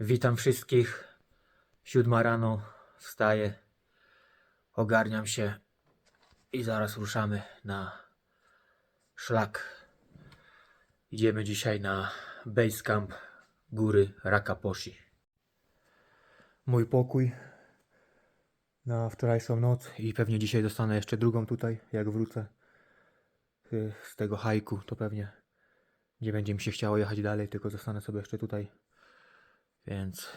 Witam wszystkich. Siódma rano wstaję, ogarniam się i zaraz ruszamy na szlak. Idziemy dzisiaj na base camp góry Rakaposhi. Mój pokój na wczorajszą noc i pewnie dzisiaj dostanę jeszcze drugą tutaj, jak wrócę y, z tego hajku, to pewnie nie będzie mi się chciało jechać dalej, tylko zostanę sobie jeszcze tutaj. Więc.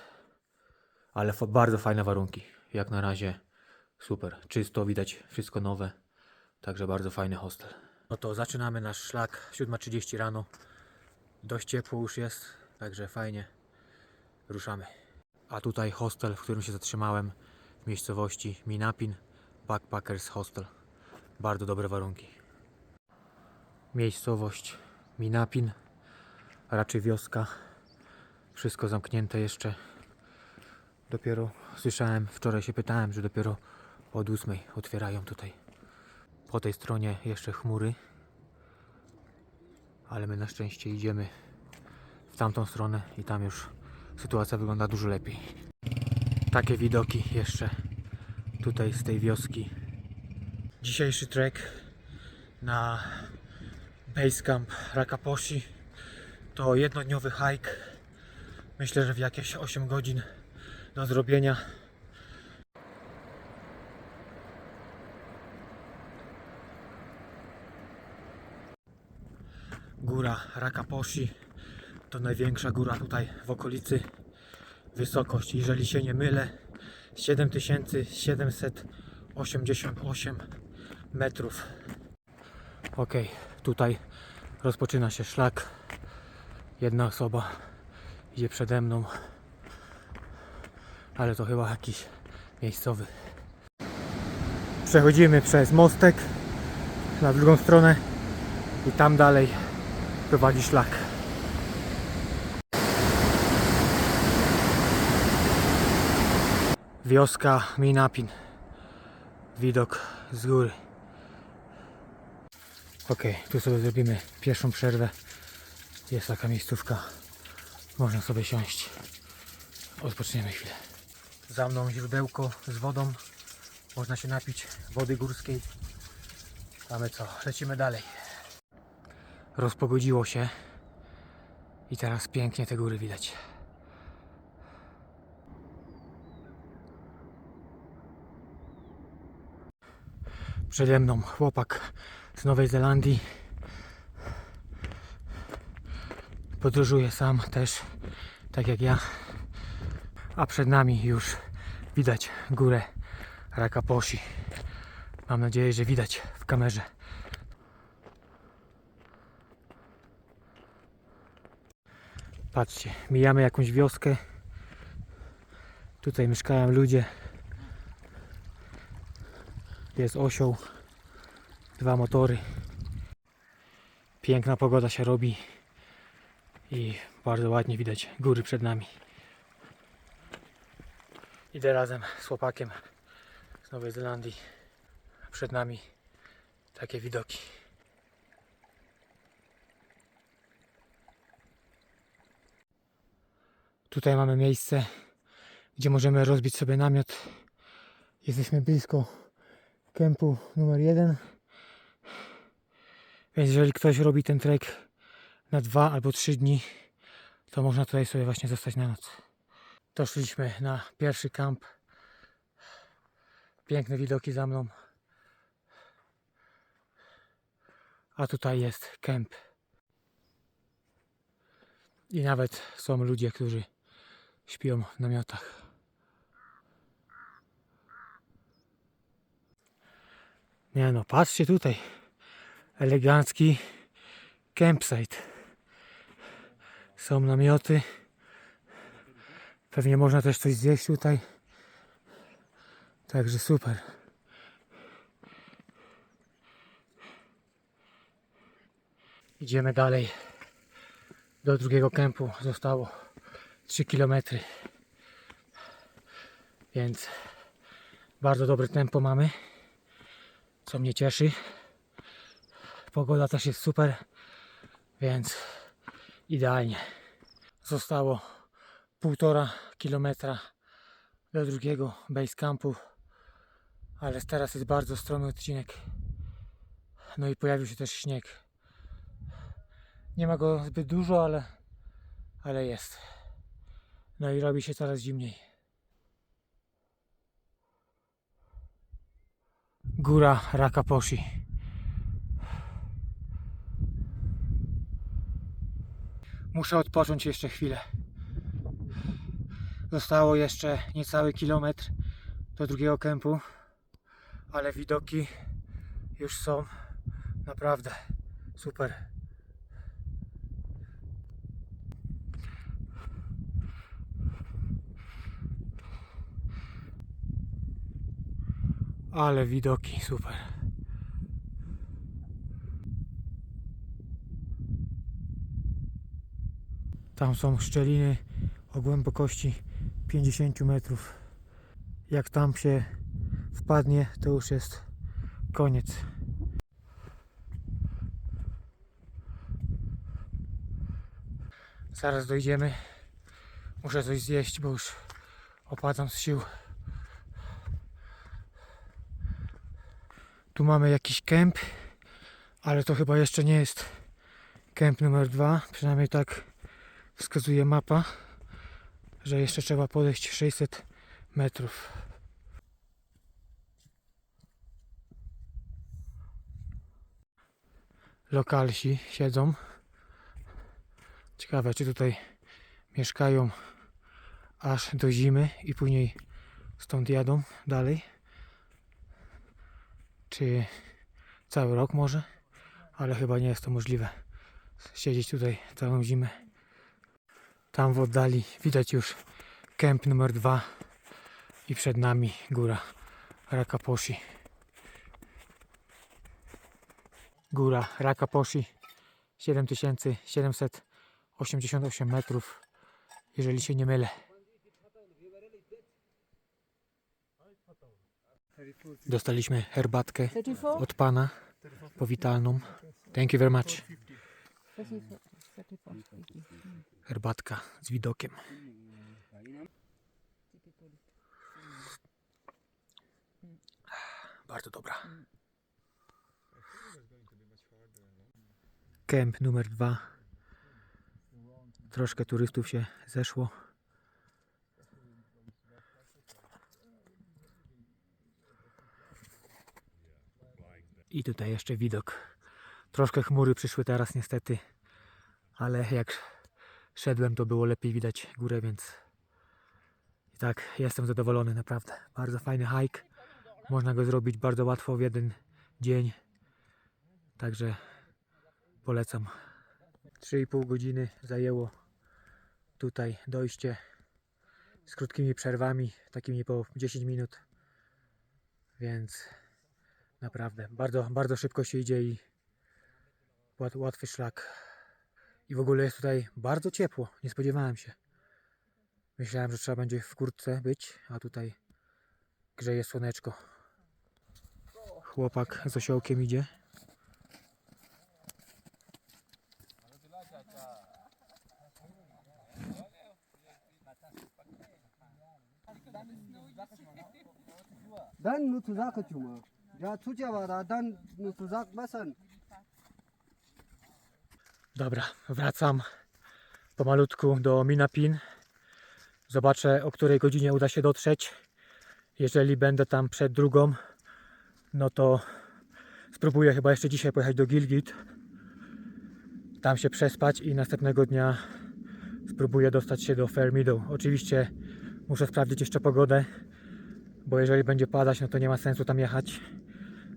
Ale bardzo fajne warunki. Jak na razie super. Czysto, widać wszystko nowe. Także bardzo fajny hostel. No to zaczynamy nasz szlak. 7.30 rano. Dość ciepło już jest, także fajnie. Ruszamy. A tutaj hostel, w którym się zatrzymałem w miejscowości Minapin Backpackers Hostel. Bardzo dobre warunki. Miejscowość Minapin, raczej wioska. Wszystko zamknięte jeszcze. Dopiero słyszałem, wczoraj się pytałem, że dopiero od ósmej otwierają tutaj. Po tej stronie jeszcze chmury. Ale my na szczęście idziemy w tamtą stronę i tam już sytuacja wygląda dużo lepiej. Takie widoki jeszcze tutaj z tej wioski. Dzisiejszy trek na Basecamp Rakaposhi to jednodniowy hike. Myślę, że w jakieś 8 godzin do zrobienia. Góra Rakaposhi to największa góra tutaj w okolicy. Wysokość, jeżeli się nie mylę, 7788 metrów. Ok, tutaj rozpoczyna się szlak. Jedna osoba idzie przede mną, ale to chyba jakiś miejscowy. Przechodzimy przez mostek na drugą stronę i tam dalej prowadzi szlak. Wioska Minapin. Widok z góry. Ok, tu sobie zrobimy pierwszą przerwę. Jest taka miejscówka. Można sobie siąść. Odpoczniemy chwilę. Za mną źródełko z wodą. Można się napić wody górskiej. A my co? Lecimy dalej. Rozpogodziło się. I teraz pięknie te góry widać. Przede mną chłopak z Nowej Zelandii. Podróżuje sam też, tak jak ja. A przed nami już widać górę Rakaposhi. Mam nadzieję, że widać w kamerze. Patrzcie, mijamy jakąś wioskę. Tutaj mieszkają ludzie. Jest osioł, dwa motory. Piękna pogoda się robi i bardzo ładnie widać góry przed nami. Idę razem z chłopakiem z Nowej Zelandii. Przed nami takie widoki. Tutaj mamy miejsce, gdzie możemy rozbić sobie namiot. Jesteśmy blisko kempu numer jeden. Więc jeżeli ktoś robi ten trek na dwa albo trzy dni, to można tutaj sobie właśnie zostać na noc. Doszliśmy na pierwszy kamp. Piękne widoki za mną. A tutaj jest kemp. I nawet są ludzie, którzy śpią w namiotach. Nie no, patrzcie tutaj. Elegancki campsite. Są namioty. Pewnie można też coś zjeść tutaj. Także super. Idziemy dalej. Do drugiego kempu zostało 3 km. Więc bardzo dobre tempo mamy co mnie cieszy. Pogoda też jest super, więc idealnie. Zostało półtora kilometra do drugiego base campu. Ale teraz jest bardzo stromy odcinek. No i pojawił się też śnieg. Nie ma go zbyt dużo, ale, ale jest. No i robi się coraz zimniej. Góra Rakaposhi. Muszę odpocząć jeszcze chwilę. Zostało jeszcze niecały kilometr do drugiego kempu, ale widoki już są naprawdę super. Ale widoki super. Tam są szczeliny o głębokości 50 metrów. Jak tam się wpadnie, to już jest koniec. Zaraz dojdziemy. Muszę coś zjeść, bo już opadam z sił. Tu mamy jakiś kemp, ale to chyba jeszcze nie jest kemp numer dwa. Przynajmniej tak wskazuje mapa, że jeszcze trzeba podejść 600 metrów. Lokalsi siedzą. Ciekawe, czy tutaj mieszkają aż do zimy i później stąd jadą dalej. Czy cały rok może? Ale chyba nie jest to możliwe. Siedzieć tutaj całą zimę. Tam w oddali widać już kemp numer dwa i przed nami góra Rakaposhi. Góra Rakaposhi 7788 metrów, jeżeli się nie mylę. Dostaliśmy herbatkę 34? od pana powitalną. Thank you very much. 34. 34. Herbatka z widokiem. Bardzo dobra. Kemp numer dwa. Troszkę turystów się zeszło. I tutaj jeszcze widok. Troszkę chmury przyszły teraz niestety, ale jak szedłem, to było lepiej widać górę, więc i tak jestem zadowolony, naprawdę. Bardzo fajny hike. Można go zrobić bardzo łatwo w jeden dzień. Także polecam. 3,5 godziny zajęło tutaj dojście z krótkimi przerwami, takimi po 10 minut. Więc naprawdę bardzo, bardzo szybko się idzie i łat, łatwy szlak. I w ogóle jest tutaj bardzo ciepło. Nie spodziewałem się. Myślałem, że trzeba będzie w kurtce być, a tutaj grzeje słoneczko. Chłopak z osiołkiem idzie. Dan nu tu zaka cuma. Ja cucia wara dan nu basan. Dobra, wracam pomalutku do Minapin. Zobaczę, o której godzinie uda się dotrzeć. Jeżeli będę tam przed drugą, no to spróbuję chyba jeszcze dzisiaj pojechać do Gilgit. Tam się przespać i następnego dnia spróbuję dostać się do Fair. Oczywiście muszę sprawdzić jeszcze pogodę, bo jeżeli będzie padać, no to nie ma sensu tam jechać.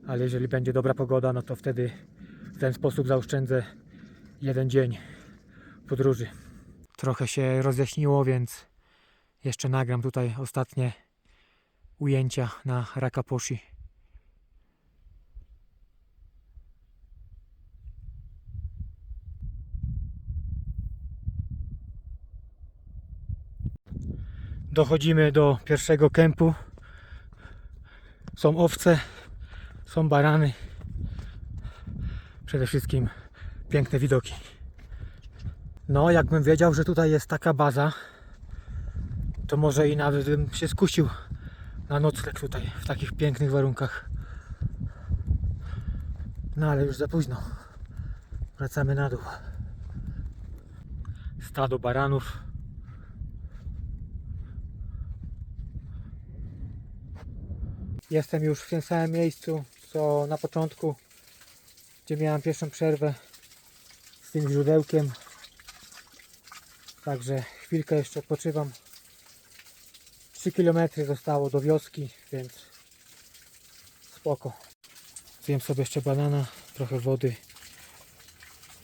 Ale jeżeli będzie dobra pogoda, no to wtedy w ten sposób zaoszczędzę jeden dzień podróży. Trochę się rozjaśniło, więc jeszcze nagram tutaj ostatnie ujęcia na Rakaposhi. Dochodzimy do pierwszego kempu. Są owce, są barany. Przede wszystkim piękne widoki. No, jakbym wiedział, że tutaj jest taka baza, to może i nawet bym się skusił na nocleg tutaj, w takich pięknych warunkach. No ale już za późno. Wracamy na dół. Stado baranów. Jestem już w tym samym miejscu, co na początku, gdzie miałem pierwszą przerwę tym źródełkiem. Także chwilkę jeszcze odpoczywam. 3 km zostało do wioski, więc spoko. Zjem sobie jeszcze banana, trochę wody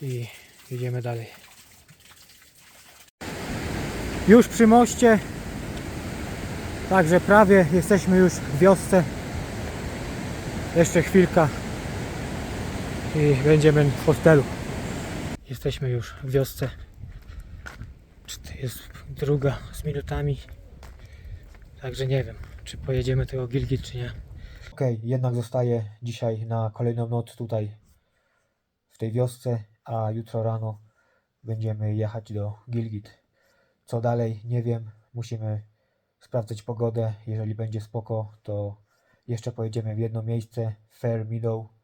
i jedziemy dalej. Już przy moście, także prawie jesteśmy już w wiosce. Jeszcze chwilka i będziemy w hostelu. Jesteśmy już w wiosce. Jest druga z minutami? Także nie wiem, czy pojedziemy tego Gilgit, czy nie. Okej, jednak zostaję dzisiaj na kolejną noc tutaj w tej wiosce, a jutro rano będziemy jechać do Gilgit. Co dalej, nie wiem. Musimy sprawdzać pogodę. Jeżeli będzie spoko, to jeszcze pojedziemy w jedno miejsce, Fair Meadow.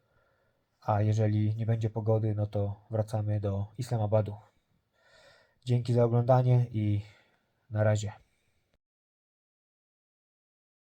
A jeżeli nie będzie pogody, no to wracamy do Islamabadu. Dzięki za oglądanie i na razie.